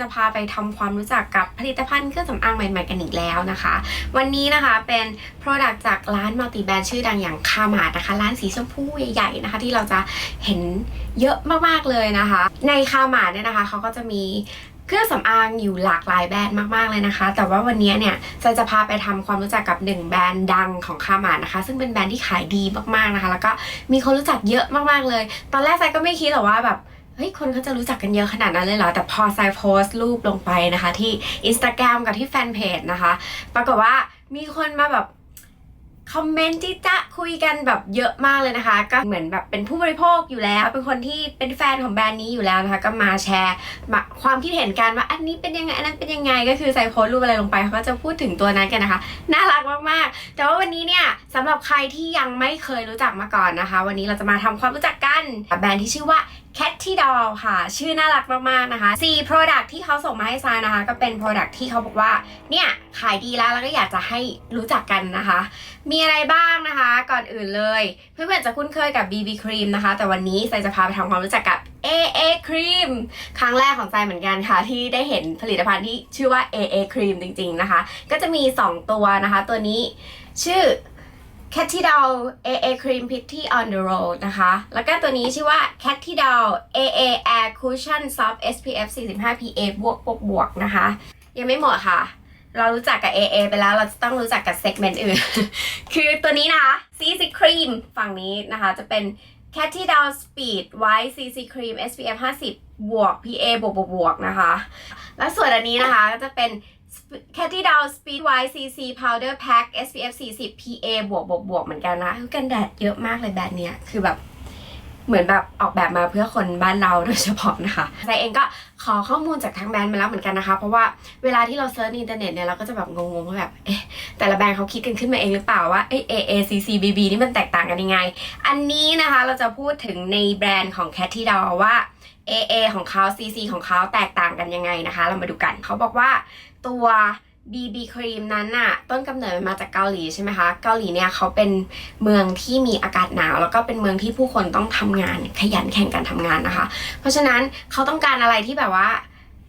จะพาไปทำความรู้จักกับผลิตภัณฑ์เครื่องสำอางใหม่ๆกันอีกแล้วนะคะ วันนี้นะคะเป็น Product จากร้านมัลติแบรนด์ชื่อดังอย่างคามาดนะคะ ร้านสีชมพูใหญ่ๆนะคะ ที่เราจะเห็นเยอะมากๆเลยนะคะ ในคามาดเนี่ยนะคะเขาก็จะมีเครื่องสำอางอยู่หลากหลายแบรนด์มากๆเลยนะคะ แต่ว่าวันนี้เนี่ยจะจะพาไปทำความรู้จักกับหนึ่งแบรนด์ดังของคามาดนะคะ ซึ่งเป็นแบรนด์ที่ขายดีมากๆนะคะ แล้วก็มีคนรู้จักเยอะมากๆเลย ตอนแรกไซก็ไม่คิดหรอกว่าแบบ เฮ้ยคนเขาจะรู้จักกันเยอะขนาดนั้นเลยเหรอ แต่พอไซโพสต์รูปลงไปนะคะ ที่ Instagram กับที่แฟนเพจนะคะ ปรากฏว่ามีคนมาแบบ คอมเมนต์ที่จะคุยกันแบบเยอะมากเลยนะคะ ก็เหมือนแบบเป็นผู้บริโภคอยู่แล้ว เป็นคนที่เป็นแฟนของแบรนด์นี้อยู่แล้วนะคะก็มาแชร์ความคิดเห็นกันว่าอันนี้เป็นยังไงอันนั้นเป็นยังไงก็คือใส่โพสต์รูปอะไรลงไปเขาก็จะพูดถึงตัวนั้นกันนะคะน่ารักมากๆ แต่ว่าวันนี้เนี่ยสำหรับใครที่ยังไม่เคยรู้จักมาก่อนนะคะ วันนี้เราจะมาทำความรู้จักกันแบรนด์ที่ชื่อว่า Catty Doll ค่ะ ชื่อน่ารักมาก ๆ นะคะ 4 Product ที่เขาส่งมาให้ซานะคะ ก็เป็น Product ที่เขาบอกว่า เนี่ย ขายดีแล้วแล้วก็อยากจะให้รู้จักกันนะคะ มีอะไรบ้างนะคะ ก่อนอื่นเลย เพื่อนๆจะคุ้นเคยกับ BB Cream นะคะ แต่วันนี้ไซจะพาไปทำความรู้จักกับ AA Cream ครั้งแรกของไซเหมือนกันค่ะ ที่ได้เห็นผลิตภัณฑ์ที่ชื่อว่า AA Cream จริง ๆนะคะ ก็จะมี 2 ตัวนะคะ ตัวนี้ชื่อ Catty Doll AA Cream Pity on the Road นะคะ แล้วก็ตัวนี้ชื่อว่า Catty Doll AA Air Cushion Soft SPF 45 PA บวกบวกบวกนะคะ ยังไม่หมดค่ะ เรารู้จักกับ AA ไปแล้วเราจะต้องรู้จักกับเซกเมนต์อื่น คือตัวนี้นะคะ CC Cream ฝั่งนี้นะคะ จะเป็น Catty Doll Speed White CC Cream SPF 50 บวก PA บวกบวกบวกนะคะ แล้วส่วนอันนี้นะคะก็จะเป็น Catty Doll Speed White CC Powder Pack SPF 40 PA บวกบวกบวกเหมือนกันนะคือกันแดดเยอะมากเลยแบรนด์เนี้ยคือแบบ เหมือนแบบออกแบบมาเพื่อคนบ้านเราโดยเฉพาะนะคะไซเองก็ขอข้อมูลจากทางแบรนด์มาแล้วเหมือนกันนะคะ เพราะว่าเวลาที่เราเซิร์ชในอินเทอร์เน็ตเนี่ยเราก็จะแบบงงๆว่าแบบเอ๊ะแต่ละแบรนด์เขาคิดกันขึ้นมาเองหรือเปล่าว่าเอ้ AACCBB นี่มันแตกต่างกันยังไง อันนี้นะคะเราจะพูดถึงในแบรนด์ของ Catty Doll ว่า AA ของเขา CC ของเขาแตกต่างกันยังไงนะคะ เรามาดูกันเขาบอกว่าตัว BB ครีมนั้นน่ะต้นกำเนิดมันมาจากเกาหลีใช่ไหมคะ เกาหลีเนี่ยเขาเป็นเมืองที่มีอากาศหนาว แล้วก็เป็นเมืองที่ผู้คนต้องทำงานขยันแข่งกันทำงานนะคะ เพราะฉะนั้นเขาต้องการอะไรที่แบบว่า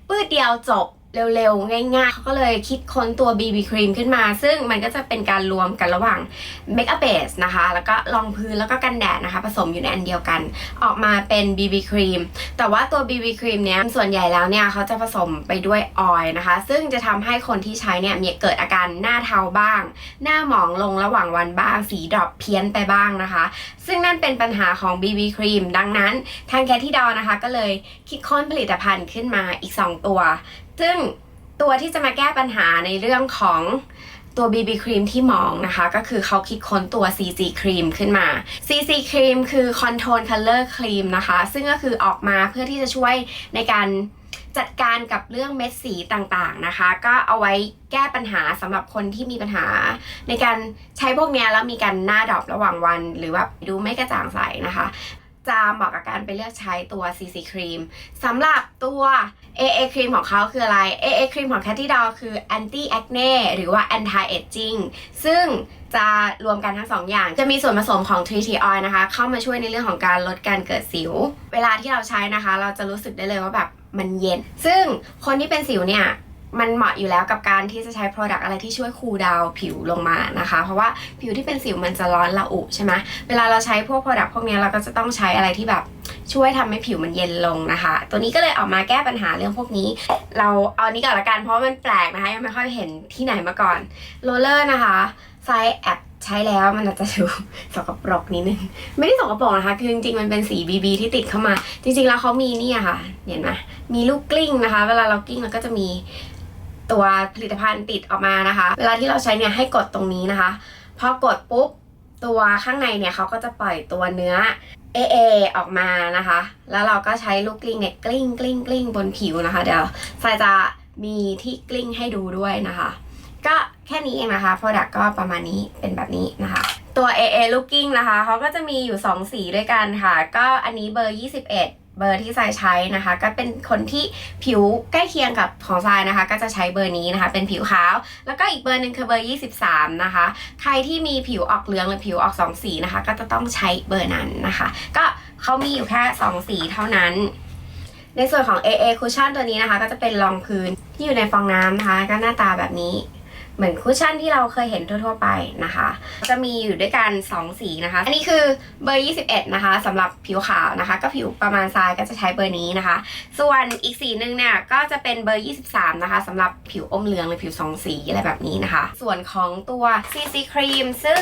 ปื้ดเดียวจบ เร็วๆ ง่ายๆ เขาก็เลยคิดค้นตัว BB ครีมขึ้นมา ซึ่งมันก็จะเป็นการรวมกันระหว่าง Make up Base นะคะ แล้วก็รองพื้นแล้วก็กันแดดนะคะ ผสมอยู่ในอันเดียวกัน ออกมาเป็น BB ครีม แต่ว่าตัว BB ครีมเนี้ยส่วนใหญ่แล้วเนี่ยเขาจะผสมไปด้วยออยล์นะคะ ซึ่งจะทำให้คนที่ใช้เนี่ยมีเกิดอาการหน้าเทาบ้าง หน้าหมองลงระหว่างวันบ้าง สีดรอปเพี้ยนไปบ้างนะคะ ซึ่งนั่นเป็นปัญหาของ BB ครีม ดังนั้นทางแคที่ดอนะคะ ก็เลยคิดค้นผลิตภัณฑ์ขึ้นมาอีก 2 ตัวซึ่งตัวที่จะมาแก้ปัญหาในเรื่องของตัว BB ครีมที่มองนะคะ ก็คือเขาคิดค้นตัว CC ครีมขึ้นมา CC ครีมคือ Control Color Cream นะคะ ซึ่งก็คือออกมาเพื่อที่จะช่วยในการจัดการกับเรื่องเม็ดสีต่างๆนะคะ ก็เอาไว้แก้ปัญหาสำหรับคนที่มีปัญหา ในการใช้พวกเนี้ยแล้วมีการหน้าดรอประหว่างวัน หรือแบบดูไม่กระจ่างใสนะคะ จะเหมาะกับการไปเลือกใช้ตัว CC ครีมสำหรับตัว AA ครีมของเขาคืออะไร AA ครีมของ Catty Doll คือ anti acne หรือว่า anti aging ซึ่งจะรวมกันทั้งสองอย่าง จะมีส่วนผสมของ 3T oil นะคะ เข้ามาช่วยในเรื่องของการลดการเกิดสิว เวลาที่เราใช้นะคะ เราจะรู้สึกได้เลยว่าแบบมันเย็น ซึ่งคนที่เป็นสิวเนี่ย มันเหมาะอยู่แล้วกับการที่จะใช้ Product อะไรที่ช่วยคูลดาวผิวลงมานะคะ เพราะว่าผิวที่เป็นสิวมันจะร้อนระอุใช่ไหมเวลาเราใช้พวก Product พวกนี้เราก็จะต้องใช้อะไรที่แบบช่วยทำให้ผิวมันเย็นลงนะคะ ตัวนี้ก็เลยออกมาแก้ปัญหาเรื่องพวกนี้ เราเอานี้ก่อนละกันเพราะมันแปลกนะคะยังไม่ค่อยเห็นที่ไหนมาก่อนโรลเลอร์นะคะไซส์แอบใช้แล้วมันอาจจะดูสกปรกนิดนึง ไม่ได้สกปรกนะคะ คือจริงๆ มันเป็นสี BB ที่ติดเข้ามา จริงๆ แล้วเขามีนี่อะค่ะ เห็นไหมมีลูกกลิ้งนะคะ เวลาเรากลิ้งเราก็จะมี ตัวผลิตภัณฑ์ติดออกมานะคะ เวลาที่เราใช้เนี่ยให้กดตรงนี้นะคะ พอกดปุ๊บตัวข้างในเนี่ยเขาก็จะปล่อยตัวเนื้อ AA อออกมานะคะ แล้วเราก็ใช้ลูกกลิ้งเนี่ยกลิ้งกลิ้งกลิ้งบนผิวนะคะ เดี๋ยวทรายจะมีที่กลิ้งให้ดูด้วยนะคะ ก็แค่นี้เองนะคะ Product ก็ประมาณนี้เป็นแบบนี้นะคะ ตัว AA Looking นะคะเขาก็จะมีอยู่ 2 สีด้วยกันค่ะ ก็อันนี้เบอร์ 21 เบอร์ที่ทรายใช้นะคะ ก็เป็นคนที่ผิวใกล้เคียงกับของทรายนะคะ ก็จะใช้เบอร์นี้นะคะ เป็นผิวขาว แล้วก็อีกเบอร์หนึ่งคือเบอร์ 23 นะคะ ใครที่มีผิวออกเหลืองหรือผิวออก2สีนะคะ ก็จะต้องใช้เบอร์นั้นนะคะ ก็เขามีอยู่แค่2สีเท่านั้นในส่วนของ AA cushion ตัวนี้นะคะ ก็จะเป็นรองพื้นที่อยู่ในฟองน้ำนะคะ ก็หน้าตาแบบนี้ เหมือนคุชชั่นที่เราเคยเห็นทั่วๆไปนะคะ จะมีอยู่ด้วยกัน 2 สีนะคะ อันนี้คือเบอร์ 21 นะคะสำหรับผิวขาวนะคะ ก็ผิวประมาณทรายก็จะใช้เบอร์นี้นะคะ ส่วนอีกสีหนึ่งเนี่ยก็จะเป็นเบอร์ 23 นะคะสำหรับผิวอมเหลืองหรือผิวสองสีอะไรแบบนี้นะคะ ส่วนของตัว CC Cream ซึ่ง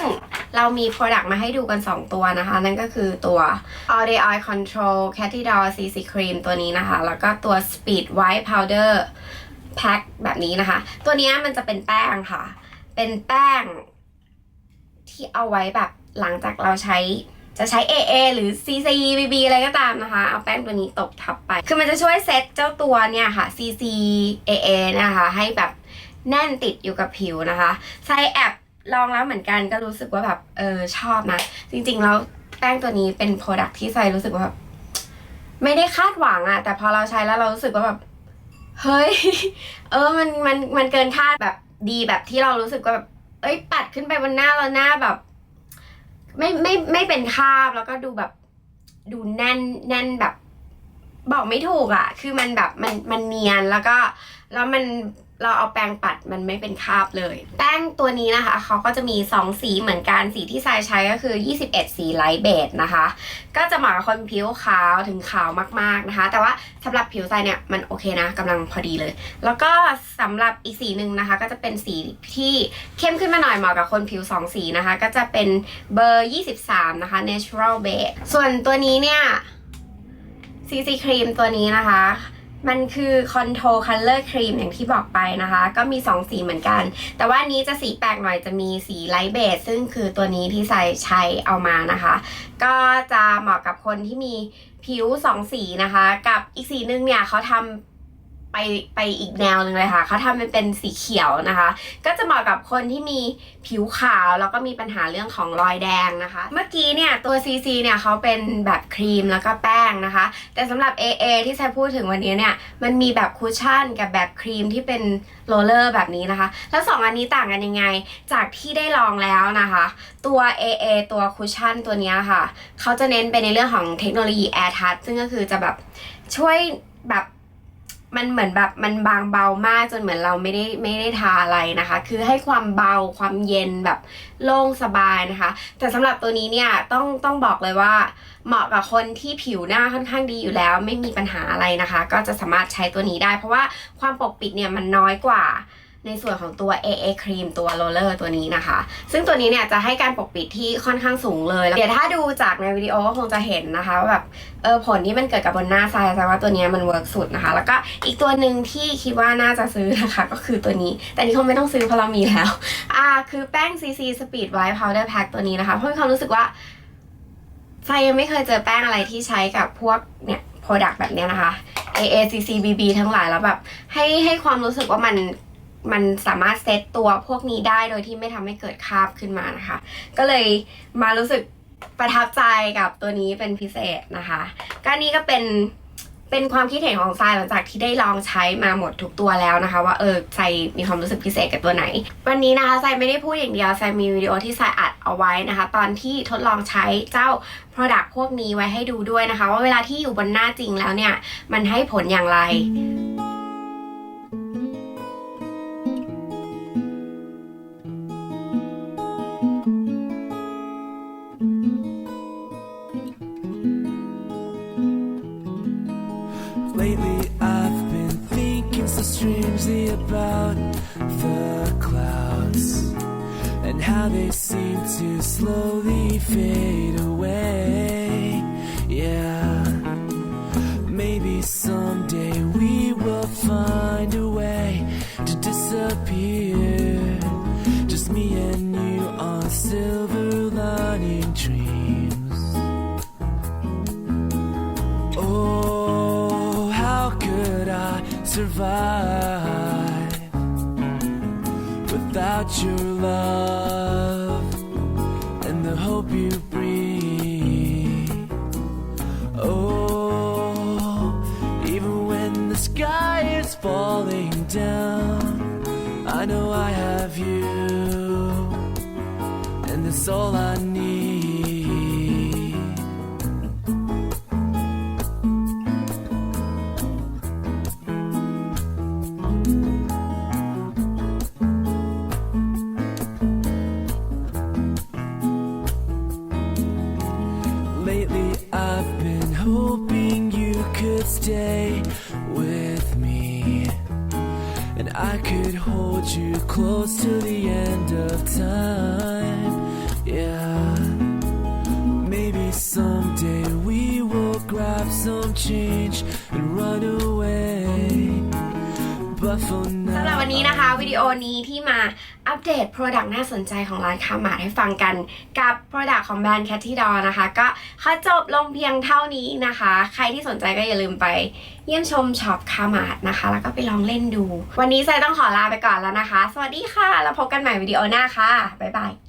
เรามี Product มาให้ดูกัน 2 ตัวนะคะ นั่นก็คือตัว All Day Eye Control Catidol CC Cream ตัวนี้นะคะ แล้วก็ตัว Speed White Powder แพ็คแบบนี้นะคะ ตัวนี้มันจะเป็นแป้งค่ะ เป็นแป้งที่เอาไว้แบบหลังจากเราใช้จะใช้ AA หรือ CC BB อะไรก็ตามนะคะ เอาแป้งตัวนี้ตบทับไป คือมันจะช่วยเซตเจ้าตัวเนี่ยค่ะ CC AA เนะคะ ให้แบบแน่นติดอยู่กับผิวนะคะ ใช้แอบลองแล้วเหมือนกันก็รู้สึกว่าแบบเออชอบนะ จริงๆแล้วแป้งตัวนี้เป็นโปรดักที่ใส่รู้สึกว่าแบบไม่ได้คาดหวังอะแต่พอเราใช้แล้วเรารู้สึกว่าแบบ เฮ้ย เออมันมันมันเกินคาดแบบดีแบบที่เรารู้สึกว่าแบบเอ้ยปัดขึ้นไปบนหน้าเราหน้าแบบ ไม่ไม่ไม่เป็นคาบแล้วก็ดูแบบดูแน่นแน่นแบบ บอกไม่ถูกอะ คือมันแบบมันมันเนียนแล้วก็ แล้วมัน เราเอาแปรงปัดมันไม่เป็นคราบเลย แป้งตัวนี้นะคะ เขาก็จะมี 2 สีเหมือนกัน สีที่ทรายใช้ก็คือ 21 สีไลท์เบจนะคะ ก็จะเหมาะกับคนผิวขาวถึงขาวมากๆนะคะ แต่ว่าสำหรับผิวทรายเนี่ยมันโอเคนะกำลังพอดีเลย แล้วก็สำหรับอีกสีหนึ่งนะคะ ก็จะเป็นสีที่เข้มขึ้นมาหน่อยเหมาะกับคนผิว 2 สีนะคะ ก็จะเป็นเบอร์ 23 นะคะ natural beige ส่วนตัวนี้เนี่ย CC ครีมตัวนี้นะคะ มันคือ Control Color Cream อย่างที่บอกไปนะคะ ก็มี 2 สีเหมือนกัน แต่ว่านี้จะสีแปลกหน่อยจะมีสีไลท์เบสซึ่งคือตัวนี้ที่ใส่ใช้เอามานะคะ ก็จะเหมาะกับคนที่มีผิว 2 สีนะคะ กับอีกสีนึงเนี่ยเขาทำ ไปไปอีกแนวหนึ่งเลยค่ะเขาทำเป็นเป็นสีเขียวนะคะ ก็จะเหมาะกับคนที่มีผิวขาวแล้วก็มีปัญหาเรื่องของรอยแดงนะคะ เมื่อกี้เนี่ยตัว CC เนี่ยเขาเป็นแบบครีมแล้วก็แป้งนะคะ แต่สำหรับ AA ที่ใช้พูดถึงวันนี้เนี่ยมันมีแบบคุชชั่นกับแบบครีมที่เป็นโรลเลอร์แบบนี้นะคะ แล้วสองอันนี้ต่างกันยังไง จากที่ได้ลองแล้วนะคะ ตัว AA ตัวคุชชั่นตัวนี้ค่ะเขาจะเน้นไปในเรื่องของเทคโนโลยี Air Touch ซึ่งก็คือจะแบบช่วยแบบ มันเหมือนแบบมันบางเบามากจนเหมือนเราไม่ได้ไม่ได้ทาอะไรนะคะ คือให้ความเบาความเย็นแบบโล่งสบายนะคะ แต่สำหรับตัวนี้เนี่ยต้องต้องบอกเลยว่า เหมาะกับคนที่ผิวหน้าค่อนข้างดีอยู่แล้ว ไม่มีปัญหาอะไรนะคะ ก็จะสามารถใช้ตัวนี้ได้ เพราะว่าความปกปิดเนี่ยมันน้อยกว่า ในส่วนของตัว AA ครีมตัวโรลเลอร์ตัวนี้นะคะ ซึ่งตัวนี้เนี่ยจะให้การปกปิดที่ค่อนข้างสูงเลย เดี๋ยวถ้าดูจากในวิดีโอก็คงจะเห็นนะคะว่าแบบเออผลที่มันเกิดกับบนหน้าทรายแว่าตัวนี้มันเวิร์กสุดนะคะ แล้วก็อีกตัวหนึ่งที่คิดว่าน่าจะซื้อนะคะ ก็คือตัวนี้ แต่นี่คงไม่ต้องซื้อเพราะเรามีแล้ว อ่า คือแป้ง CC Speed White Powder Pack ตัวนี้นะคะ เพราะมีความรู้สึกว่าทรายยังไม่เคยเจอแป้งอะไรที่ใช้กับพวกเนี่ยโปรดักต์แบบเนี้ยนะคะ AACC BB ทั้งหลายแล้วแบบให้ให้ความรู้สึกว่ามัน มันสามารถเซตตัวพวกนี้ได้โดยที่ไม่ทำให้เกิดคราบขึ้นมานะคะ ก็เลยมารู้สึกประทับใจกับตัวนี้เป็นพิเศษนะคะ ก็นี่ก็เป็นเป็นความคิดเห็นของทรายหลังจากที่ได้ลองใช้มาหมดทุกตัวแล้วนะคะ ว่าเออทรายมีความรู้สึกพิเศษกับตัวไหน วันนี้นะคะทรายไม่ได้พูดอย่างเดียวทรายมีวิดีโอที่ทรายอัดเอาไว้นะคะ ตอนที่ทดลองใช้เจ้า Product พวกนี้ไว้ให้ดูด้วยนะคะ ว่าเวลาที่อยู่บนหน้าจริงแล้วเนี่ย มันให้ผลอย่างไร about the clouds and how they seem to slowly fade away. I survive without your love and the hope you breathe? Oh, even when the sky is falling down, I know I have you, and that's all I need. Stay with me. And I could hold you close to the end of time. Yeah. Maybe someday we will grab some change สำหรับวันนี้นะคะ วิดีโอนี้ที่มาอัปเดต Product น่าสนใจของร้านคามาดให้ฟังกันกับ Product ของแบรนด์ c a t ที่ดอนะคะ ก็ขอจบลงเพียงเท่านี้นะคะ ใครที่สนใจก็อย่าลืมไปเยี่ยมชมช็อปคามาดนะคะ แล้วก็ไปลองเล่นดู วันนี้ไซต้องขอลาไปก่อนแล้วนะคะ สวัสดีค่ะ แล้วพบกันใหม่วิดีโอหน้าค่ะ บ๊ายบาย